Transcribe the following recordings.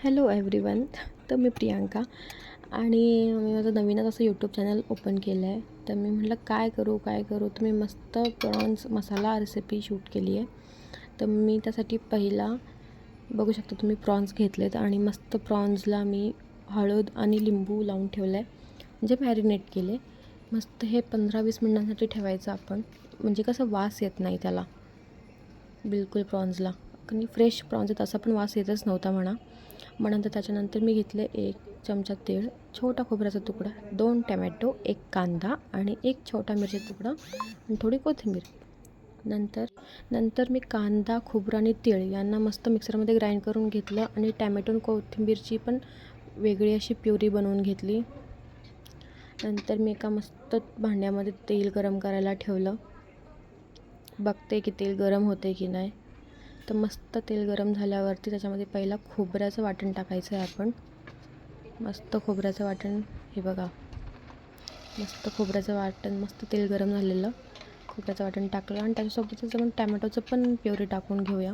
Hello everyone तर मी प्रियांका आणि मी माझं नवीनच असं यूट्यूब चॅनल ओपन केलं आहे तर मी म्हटलं काय करू काय करू? तर मी मस्त प्रॉन्स मसाला रेसिपी शूट केली आहे. तर मी त्यासाठी पहिला बघू शकता तुम्ही प्रॉन्स घेतलेत आणि मस्त प्रॉन्सला मी हळद आणि लिंबू लावून ठेवलं आहे म्हणजे मॅरिनेट केले मस्त हे पंधरा वीस मिनटांसाठी ठेवायचं आपण. म्हणजे कसं वास येत नाही त्याला. बिलकुल प्रॉन्सला आणि फ्रेश प्रॉन्स येत असा पण वास येतच नव्हता म्हणा. मग नंतर त्याच्यानंतर मी घेतले एक चमचा तेल छोटा खोबऱ्याचा तुकडा दोन टमॅटो एक कांदा आणि एक छोटा मिरची तुकडा आणि थोडी कोथिंबीर. नंतर नंतर मी कांदा खोबरं आणि तीळ यांना मस्त मिक्सरमध्ये ग्राइंड करून घेतलं आणि टॅमॅटो आणि कोथिंबीरची पण वेगळी अशी प्युरी बनवून घेतली. नंतर मी एका मस्त भांड्यामध्ये तेल गरम करायला ठेवलं. बघते की तेल गरम होते की नाही. तर मस्त तेल गरम झाल्यावरती त्याच्यामध्ये पहिला खोबऱ्याचं वाटण टाकायचं आहे आपण. मस्त खोबऱ्याचं वाटण हे बघा. मस्त खोबऱ्याचं वाटण मस्त तेल गरम झालेलं. खोबऱ्याचं वाटण टाकलं आणि त्याच्यासोबतच आपण टॅमॅटोचं पण प्युरी टाकून घेऊया.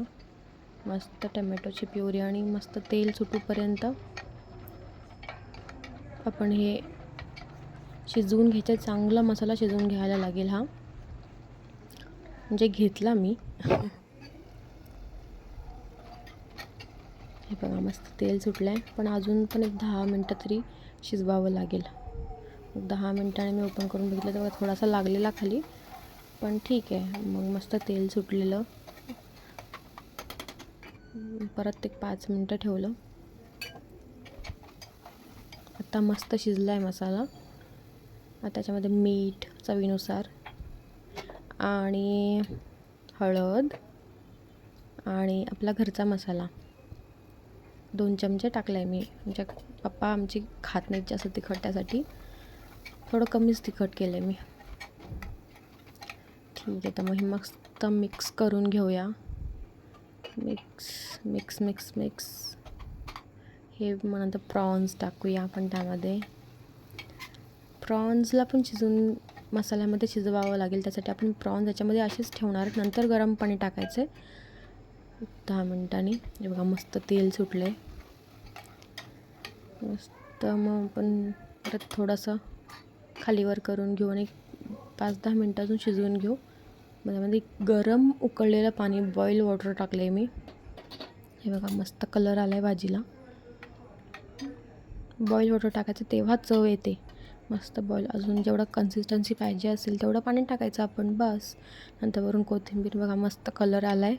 मस्त टॅमॅटोची प्युरी आणि मस्त तेल सुटूपर्यंत आपण हे शिजवून घ्यायचं चांगला मसाला शिजवून घ्यायला लागेल हा. म्हणजे घेतला मी. हे बघा मस्त तेल सुटलं आहे पण अजून पण एक दहा मिनटं तरी शिजवावं लागेल. दहा मिनटाने मी ओपन करून बघितलं तेव्हा थोडासा लागलेला खाली. पण ठीक आहे. मग मस्त तेल सुटलेलं. परत एक पाच मिनटं ठेवलं. आता मस्त शिजला आहे मसाला. आता त्याच्यामध्ये मीठ चवीनुसार. आणि हळद. आणि आपला घरचा मसाला. दोन चमचे टाकले आहे मी. आमच्या पप्पा आमची खात नाहीत जास्त तिखट त्यासाठी. थोडं कमीच तिखट केलं आहे मी. ठीक आहे तर मग हे मस्त मिक्स करून घेऊया. Mix mix mix mix. हे मग नंतर प्रॉन्स टाकूया आपण त्यामध्ये. प्रॉन्सला पण शिजून मसाल्यामध्ये शिजवावं लागेल त्यासाठी आपण प्रॉन्स याच्यामध्ये असेच ठेवणार. नंतर गरम पाणी टाकायचं दहा मिनटांनी. हे बघा मस्त तेल सुटलं आहे मस्त मग आपण परत थोडंसं खालीवर करून घेऊ आणि पाच दहा मिनटं अजून शिजवून घेऊ. मग त्यामध्ये गरम उकळलेलं पाणी बॉईल वॉटर टाकलं आहे मी. हे बघा मस्त कलर आला आहे भाजीला. बॉईल वॉटर टाकायचं तेव्हा चव येते. मस्त बॉईल अजून जेवढं कन्सिस्टन्सी पाहिजे असेल तेवढं पाणी टाकायचं आपण बस. नंतर वरून कोथिंबीर बघा मस्त कलर आला आहे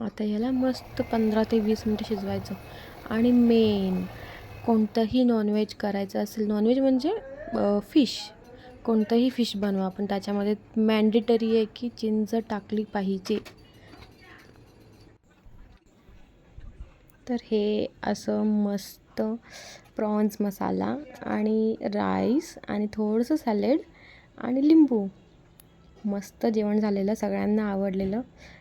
आता ह्याला मस्त पंधरा ते वीस मिनटं शिजवायचं. आणि मेन कोणतंही नॉनव्हेज करायचं असेल नॉनव्हेज म्हणजे फिश कोणतंही फिश बनवा आपण त्याच्यामध्ये मॅन्डेटरी आहे की चिंच टाकली पाहिजे. तर हे असं मस्त प्रॉन्स मसाला आणि राईस आणि थोडंसं सॅलेड आणि लिंबू. मस्त जेवण झालेलं सगळ्यांना आवडलेलं.